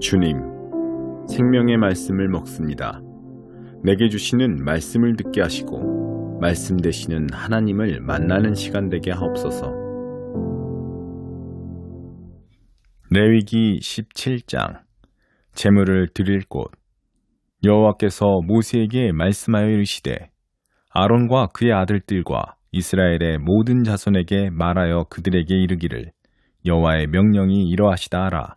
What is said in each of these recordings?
주님, 생명의 말씀을 먹습니다. 내게 주시는 말씀을 듣게 하시고, 말씀 되시는 하나님을 만나는 시간 되게 하옵소서. 레위기 17장 재물을 드릴 곳 여호와께서 모세에게 말씀하여 이르시되 아론과 그의 아들들과 이스라엘의 모든 자손에게 말하여 그들에게 이르기를 여호와의 명령이 이러하시다 하라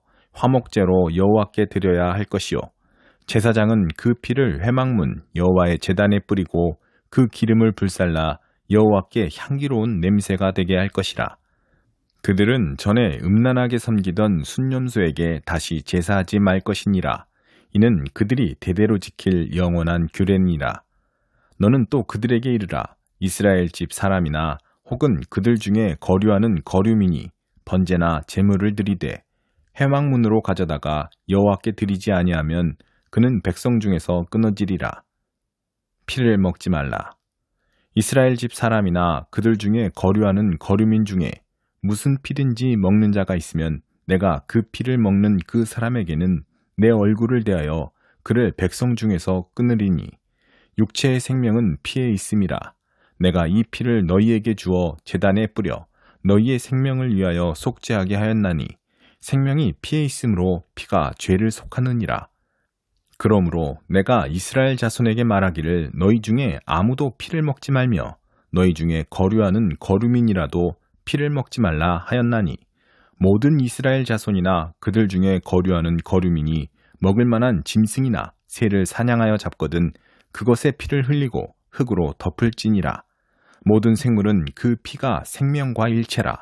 화목제로 여호와께 드려야 할 것이요. 제사장은 그 피를 회막문 여호와의 제단에 뿌리고 그 기름을 불살라 여호와께 향기로운 냄새가 되게 할 것이라. 그들은 전에 음란하게 섬기던 순념소에게 다시 제사하지 말 것이니라. 이는 그들이 대대로 지킬 영원한 규례니라. 너는 또 그들에게 이르라. 이스라엘 집 사람이나 혹은 그들 중에 거류하는 거류민이 번제나 제물을 드리되 해막문으로 가져다가 여호와께 드리지 아니하면 그는 백성 중에서 끊어지리라. 피를 먹지 말라. 이스라엘 집 사람이나 그들 중에 거류하는 거류민 중에 무슨 피든지 먹는 자가 있으면 내가 그 피를 먹는 그 사람에게는 내 얼굴을 대하여 그를 백성 중에서 끊으리니 육체의 생명은 피에 있음이라. 내가 이 피를 너희에게 주어 재단에 뿌려 너희의 생명을 위하여 속죄하게 하였나니 생명이 피에 있으므로 피가 죄를 속하느니라. 그러므로 내가 이스라엘 자손에게 말하기를 너희 중에 아무도 피를 먹지 말며 너희 중에 거류하는 거류민이라도 피를 먹지 말라 하였나니 모든 이스라엘 자손이나 그들 중에 거류하는 거류민이 먹을 만한 짐승이나 새를 사냥하여 잡거든 그것의 피를 흘리고 흙으로 덮을지니라 모든 생물은 그 피가 생명과 일체라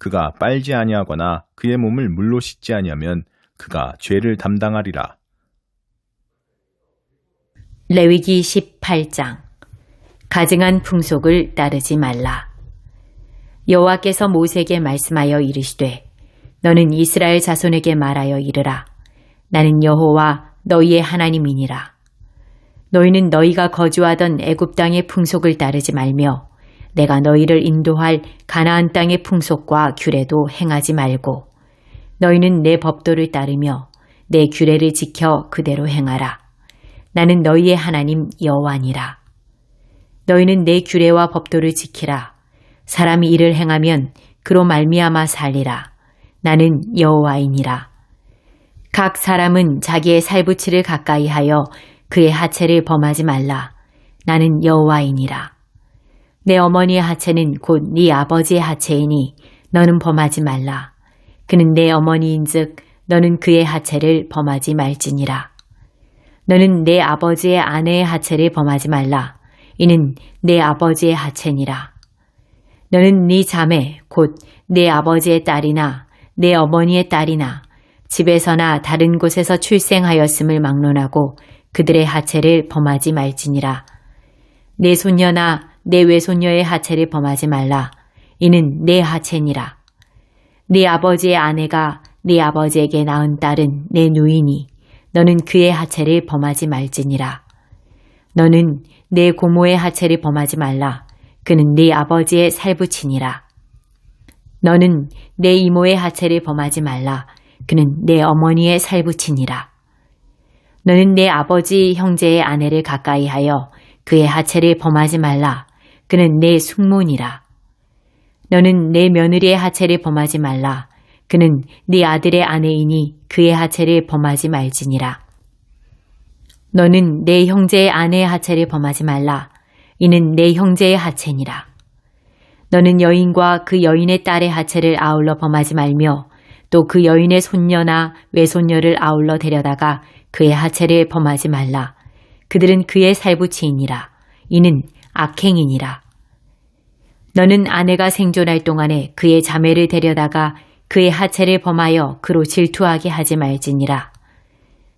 그가 빨지 아니하거나 그의 몸을 물로 씻지 아니하면 그가 죄를 담당하리라. 레위기 18장 가증한 풍속을 따르지 말라. 여호와께서 모세에게 말씀하여 이르시되 너는 이스라엘 자손에게 말하여 이르라. 나는 여호와 너희의 하나님이니라. 너희는 너희가 거주하던 애굽 땅의 풍속을 따르지 말며 내가 너희를 인도할 가나안 땅의 풍속과 규례도 행하지 말고 너희는 내 법도를 따르며 내 규례를 지켜 그대로 행하라. 나는 너희의 하나님 여호와니라. 너희는 내 규례와 법도를 지키라. 사람이 이를 행하면 그로 말미암아 살리라. 나는 여호와이니라. 각 사람은 자기의 살부치를 가까이 하여 그의 하체를 범하지 말라. 나는 여호와이니라. 내 어머니의 하체는 곧 네 아버지의 하체이니 너는 범하지 말라. 그는 내 어머니인즉 너는 그의 하체를 범하지 말지니라. 너는 내 아버지의 아내의 하체를 범하지 말라. 이는 내 아버지의 하체니라. 너는 네 자매 곧 내 아버지의 딸이나 내 어머니의 딸이나 집에서나 다른 곳에서 출생하였음을 막론하고 그들의 하체를 범하지 말지니라. 내 손녀나 내 외손녀의 하체를 범하지 말라. 이는 내 하체니라. 네 아버지의 아내가 네 아버지에게 낳은 딸은 내 누이니 너는 그의 하체를 범하지 말지니라. 너는 내 고모의 하체를 범하지 말라. 그는 네 아버지의 살부치니라. 너는 내 이모의 하체를 범하지 말라. 그는 내 어머니의 살부치니라. 너는 내 아버지 형제의 아내를 가까이 하여 그의 하체를 범하지 말라. 그는 내 숙모니라. 너는 내 며느리의 하체를 범하지 말라. 그는 네 아들의 아내이니 그의 하체를 범하지 말지니라. 너는 내 형제의 아내의 하체를 범하지 말라. 이는 내 형제의 하체니라. 너는 여인과 그 여인의 딸의 하체를 아울러 범하지 말며 또 그 여인의 손녀나 외손녀를 아울러 데려다가 그의 하체를 범하지 말라. 그들은 그의 살부치이니라. 이는 악행이니라. 너는 아내가 생존할 동안에 그의 자매를 데려다가 그의 하체를 범하여 그로 질투하게 하지 말지니라.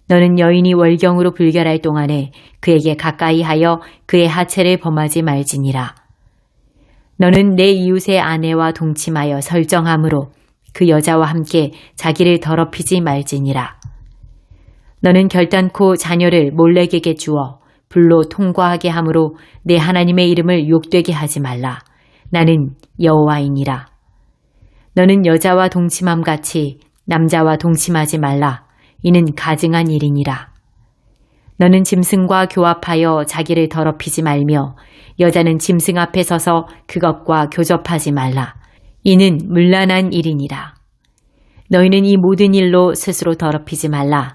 너는 여인이 월경으로 불결할 동안에 그에게 가까이 하여 그의 하체를 범하지 말지니라. 너는 내 이웃의 아내와 동침하여 설정함으로 그 여자와 함께 자기를 더럽히지 말지니라. 너는 결단코 자녀를 몰래에게 주어 불로 통과하게 함으로 내 하나님의 이름을 욕되게 하지 말라. 나는 여호와이니라. 너는 여자와 동침함 같이 남자와 동침하지 말라. 이는 가증한 일이니라. 너는 짐승과 교합하여 자기를 더럽히지 말며 여자는 짐승 앞에 서서 그것과 교접하지 말라. 이는 문란한 일이니라. 너희는 이 모든 일로 스스로 더럽히지 말라.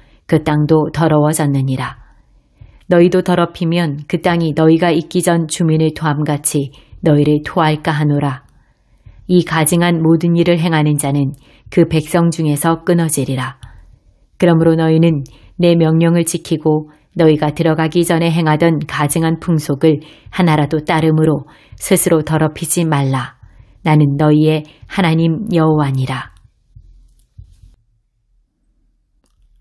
그 땅도 더러워졌느니라. 너희도 더럽히면 그 땅이 너희가 있기 전 주민을 토함같이 너희를 토할까 하노라. 이 가증한 모든 일을 행하는 자는 그 백성 중에서 끊어지리라. 그러므로 너희는 내 명령을 지키고 너희가 들어가기 전에 행하던 가증한 풍속을 하나라도 따름으로 스스로 더럽히지 말라. 나는 너희의 하나님 여호와니라.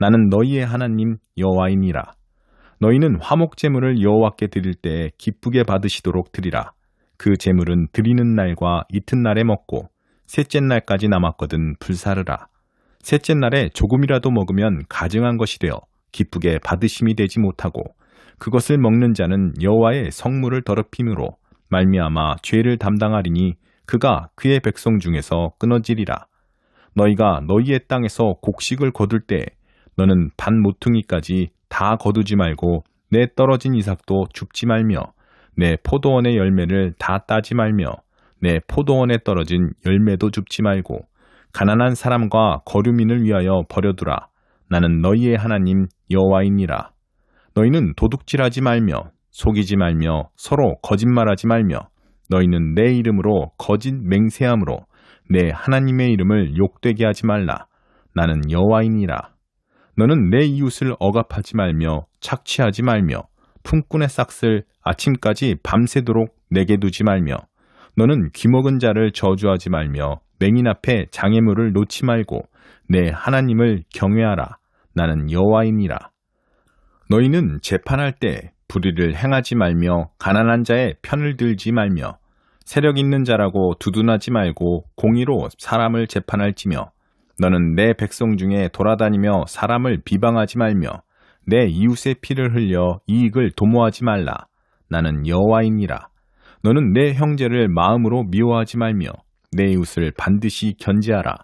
나는 너희의 하나님 여호와이니라. 너희는 화목 제물을 여호와께 드릴 때 기쁘게 받으시도록 드리라. 그 제물은 드리는 날과 이튿날에 먹고 셋째 날까지 남았거든 불사르라. 셋째 날에 조금이라도 먹으면 가증한 것이 되어 기쁘게 받으심이 되지 못하고 그것을 먹는 자는 여호와의 성물을 더럽힘으로 말미암아 죄를 담당하리니 그가 그의 백성 중에서 끊어지리라. 너희가 너희의 땅에서 곡식을 거둘 때 너는 반 모퉁이까지 다 거두지 말고 내 떨어진 이삭도 줍지 말며 내 포도원의 열매를 다 따지 말며 내 포도원에 떨어진 열매도 줍지 말고 가난한 사람과 거류민을 위하여 버려두라. 나는 너희의 하나님 여호와이니라. 너희는 도둑질하지 말며 속이지 말며 서로 거짓말하지 말며 너희는 내 이름으로 거짓 맹세함으로 내 하나님의 이름을 욕되게 하지 말라. 나는 여호와이니라. 너는 내 이웃을 억압하지 말며 착취하지 말며 품꾼의 싹을 아침까지 밤새도록 내게 두지 말며 너는 귀먹은 자를 저주하지 말며 맹인 앞에 장애물을 놓지 말고 내 하나님을 경외하라. 나는 여호와이니라. 너희는 재판할 때 불의를 행하지 말며 가난한 자의 편을 들지 말며 세력 있는 자라고 두둔하지 말고 공의로 사람을 재판할지며 너는 내 백성 중에 돌아다니며 사람을 비방하지 말며 내 이웃의 피를 흘려 이익을 도모하지 말라. 나는 여호와이니라. 너는 내 형제를 마음으로 미워하지 말며 내 이웃을 반드시 견제하라.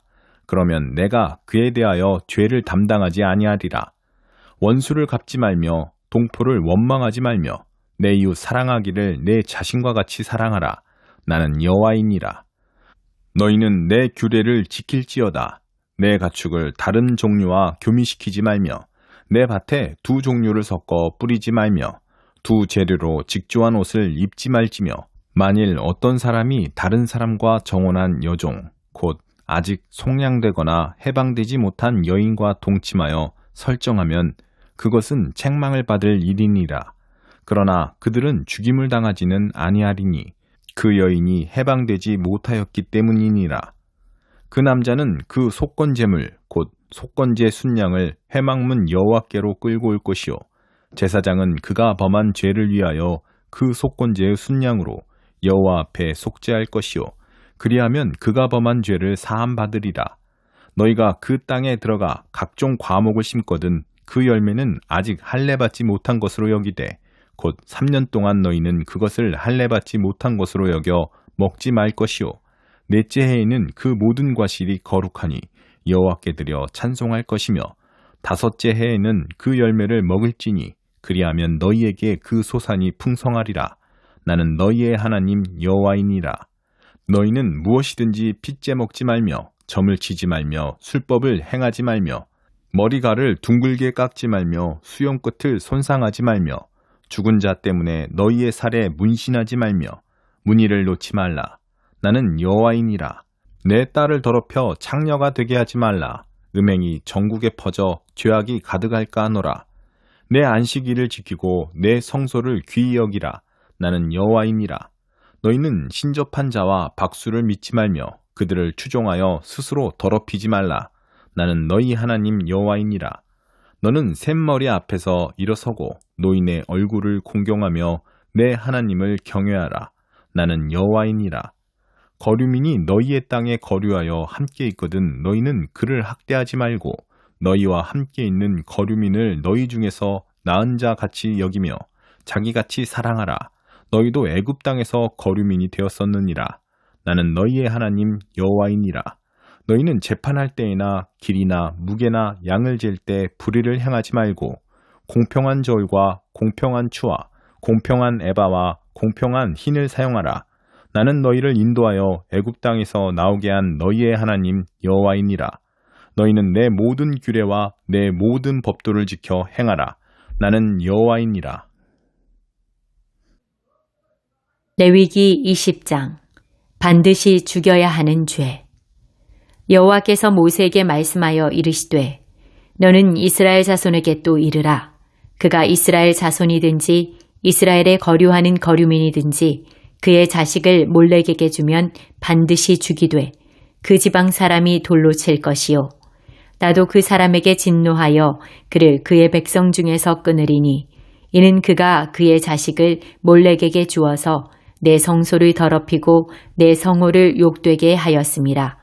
그러면 내가 그에 대하여 죄를 담당하지 아니하리라. 원수를 갚지 말며 동포를 원망하지 말며 내 이웃 사랑하기를 내 자신과 같이 사랑하라. 나는 여호와이니라. 너희는 내 규례를 지킬지어다. 내 가축을 다른 종류와 교미시키지 말며 내 밭에 두 종류를 섞어 뿌리지 말며 두 재료로 직조한 옷을 입지 말지며 만일 어떤 사람이 다른 사람과 정혼한 여종 곧 아직 속량되거나 해방되지 못한 여인과 동침하여 설정하면 그것은 책망을 받을 일이니라. 그러나 그들은 죽임을 당하지는 아니하리니 그 여인이 해방되지 못하였기 때문이니라. 그 남자는 그 속건 제물 곧 속건제 순양을 회막문 여호와께로 끌고 올 것이요. 제사장은 그가 범한 죄를 위하여 그 속건제의 순양으로 여호와 앞에 속죄할 것이요. 그리하면 그가 범한 죄를 사함 받으리라. 너희가 그 땅에 들어가 각종 과목을 심거든 그 열매는 아직 할례 받지 못한 것으로 여기되 곧 3년 동안 너희는 그것을 할례 받지 못한 것으로 여겨 먹지 말 것이요 넷째 해에는 그 모든 과실이 거룩하니 여호와께 드려 찬송할 것이며 다섯째 해에는 그 열매를 먹을지니 그리하면 너희에게 그 소산이 풍성하리라. 나는 너희의 하나님 여호와이니라. 너희는 무엇이든지 핏째 먹지 말며 점을 치지 말며 술법을 행하지 말며 머리가를 둥글게 깎지 말며 수염 끝을 손상하지 말며 죽은 자 때문에 너희의 살에 문신하지 말며 문의를 놓지 말라 나는 여호와이니라. 내 딸을 더럽혀 창녀가 되게 하지 말라. 음행이 전국에 퍼져 죄악이 가득할까 하노라. 내 안식일을 지키고 내 성소를 귀히 여기라. 나는 여호와이니라. 너희는 신접한 자와 박수를 믿지 말며 그들을 추종하여 스스로 더럽히지 말라. 나는 너희 하나님 여호와이니라. 너는 샘머리 앞에서 일어서고 노인의 얼굴을 공경하며 내 하나님을 경외하라. 나는 여호와이니라 거류민이 너희의 땅에 거류하여 함께 있거든 너희는 그를 학대하지 말고 너희와 함께 있는 거류민을 너희 중에서 나은 자 같이 여기며 자기같이 사랑하라. 너희도 애굽 땅에서 거류민이 되었었느니라. 나는 너희의 하나님 여호와이니라. 너희는 재판할 때에나 길이나 무게나 양을 잴 때 불의를 행하지 말고 공평한 저울과 공평한 추와 공평한 에바와 공평한 흰을 사용하라 나는 너희를 인도하여 애굽 땅에서 나오게 한 너희의 하나님 여호와이니라. 너희는 내 모든 규례와 내 모든 법도를 지켜 행하라. 나는 여호와이니라. 레위기 20장 반드시 죽여야 하는 죄 여호와께서 모세에게 말씀하여 이르시되 너는 이스라엘 자손에게 또 이르라 그가 이스라엘 자손이든지 이스라엘에 거류하는 거류민이든지 그의 자식을 몰렉에게 주면 반드시 죽이되 그 지방 사람이 돌로 칠 것이요 나도 그 사람에게 진노하여 그를 그의 백성 중에서 끊으리니 이는 그가 그의 자식을 몰렉에게 주어서 내 성소를 더럽히고 내 성호를 욕되게 하였습니다.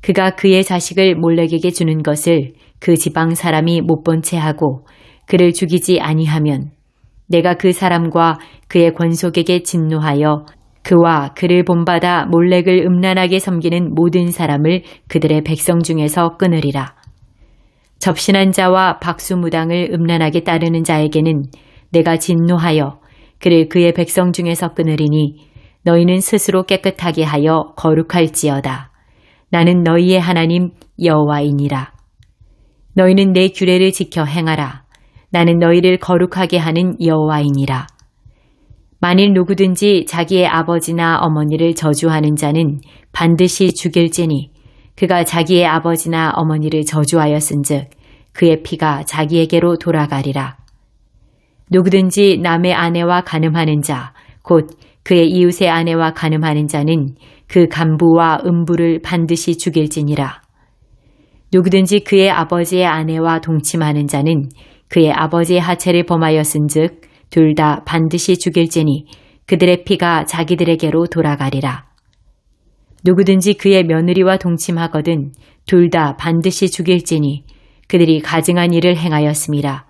그가 그의 자식을 몰렉에게 주는 것을 그 지방 사람이 못 본 채 하고 그를 죽이지 아니하면 내가 그 사람과 그의 권속에게 진노하여 그와 그를 본받아 몰렉을 음란하게 섬기는 모든 사람을 그들의 백성 중에서 끊으리라. 접신한 자와 박수무당을 음란하게 따르는 자에게는 내가 진노하여 그를 그의 백성 중에서 끊으리니 너희는 스스로 깨끗하게 하여 거룩할지어다. 나는 너희의 하나님 여호와이니라. 너희는 내 규례를 지켜 행하라. 나는 너희를 거룩하게 하는 여호와이니라. 만일 누구든지 자기의 아버지나 어머니를 저주하는 자는 반드시 죽일지니 그가 자기의 아버지나 어머니를 저주하였은즉 그의 피가 자기에게로 돌아가리라. 누구든지 남의 아내와 간음하는 자, 곧 그의 이웃의 아내와 간음하는 자는 그 간부와 음부를 반드시 죽일지니라. 누구든지 그의 아버지의 아내와 동침하는 자는 그의 아버지의 하체를 범하였은즉 둘 다 반드시 죽일지니 그들의 피가 자기들에게로 돌아가리라. 누구든지 그의 며느리와 동침하거든 둘 다 반드시 죽일지니 그들이 가증한 일을 행하였습니다.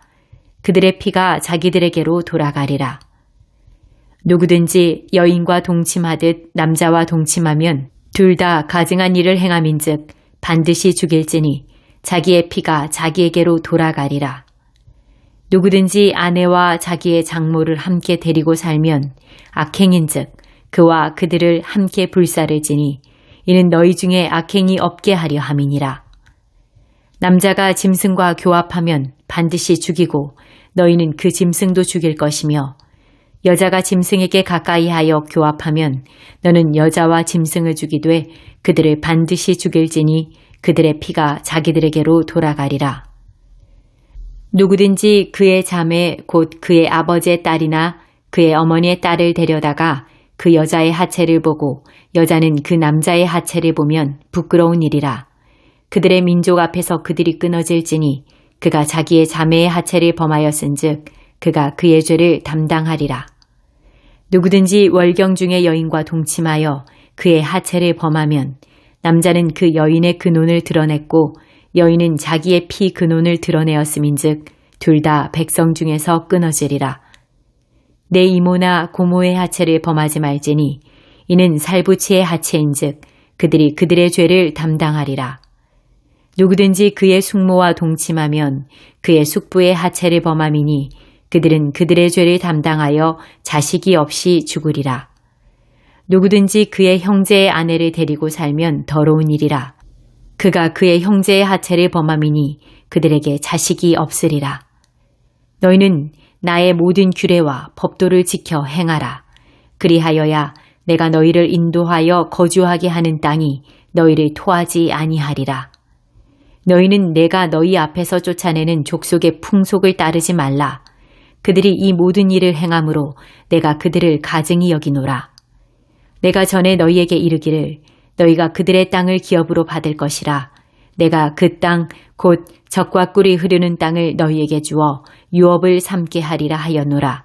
그들의 피가 자기들에게로 돌아가리라. 누구든지 여인과 동침하듯 남자와 동침하면 둘 다 가증한 일을 행함인즉 반드시 죽일지니 자기의 피가 자기에게로 돌아가리라. 누구든지 아내와 자기의 장모를 함께 데리고 살면 악행인즉 그와 그들을 함께 불사르지니 이는 너희 중에 악행이 없게 하려 함이니라. 남자가 짐승과 교합하면 반드시 죽이고 너희는 그 짐승도 죽일 것이며 여자가 짐승에게 가까이 하여 교합하면 너는 여자와 짐승을 죽이되 그들을 반드시 죽일지니 그들의 피가 자기들에게로 돌아가리라. 누구든지 그의 자매 곧 그의 아버지의 딸이나 그의 어머니의 딸을 데려다가 그 여자의 하체를 보고 여자는 그 남자의 하체를 보면 부끄러운 일이라. 그들의 민족 앞에서 그들이 끊어질지니 그가 자기의 자매의 하체를 범하였은즉 그가 그의 죄를 담당하리라. 누구든지 월경 중의 여인과 동침하여 그의 하체를 범하면 남자는 그 여인의 근원을 드러냈고 여인은 자기의 피 근원을 드러내었음인즉 둘 다 백성 중에서 끊어지리라. 내 이모나 고모의 하체를 범하지 말지니 이는 살부치의 하체인즉 그들이 그들의 죄를 담당하리라. 누구든지 그의 숙모와 동침하면 그의 숙부의 하체를 범함이니 그들은 그들의 죄를 담당하여 자식이 없이 죽으리라. 누구든지 그의 형제의 아내를 데리고 살면 더러운 일이라. 그가 그의 형제의 하체를 범함이니 그들에게 자식이 없으리라. 너희는 나의 모든 규례와 법도를 지켜 행하라. 그리하여야 내가 너희를 인도하여 거주하게 하는 땅이 너희를 토하지 아니하리라. 너희는 내가 너희 앞에서 쫓아내는 족속의 풍속을 따르지 말라. 그들이 이 모든 일을 행함으로 내가 그들을 가증히 여기노라. 내가 전에 너희에게 이르기를 너희가 그들의 땅을 기업으로 받을 것이라. 내가 그 땅 곧 적과 꿀이 흐르는 땅을 너희에게 주어 유업을 삼게 하리라 하였노라.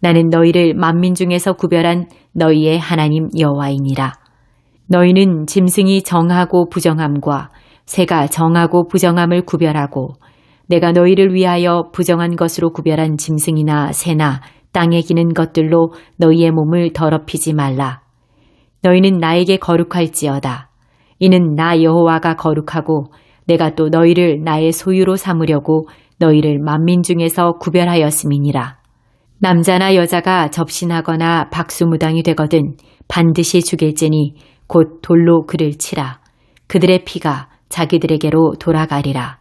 나는 너희를 만민 중에서 구별한 너희의 하나님 여호와이니라. 너희는 짐승이 정하고 부정함과 새가 정하고 부정함을 구별하고 내가 너희를 위하여 부정한 것으로 구별한 짐승이나 새나 땅에 기는 것들로 너희의 몸을 더럽히지 말라. 너희는 나에게 거룩할지어다. 이는 나 여호와가 거룩하고 내가 또 너희를 나의 소유로 삼으려고 너희를 만민 중에서 구별하였음이니라. 남자나 여자가 접신하거나 박수무당이 되거든 반드시 죽일지니 곧 돌로 그를 치라. 그들의 피가 자기들에게로 돌아가리라.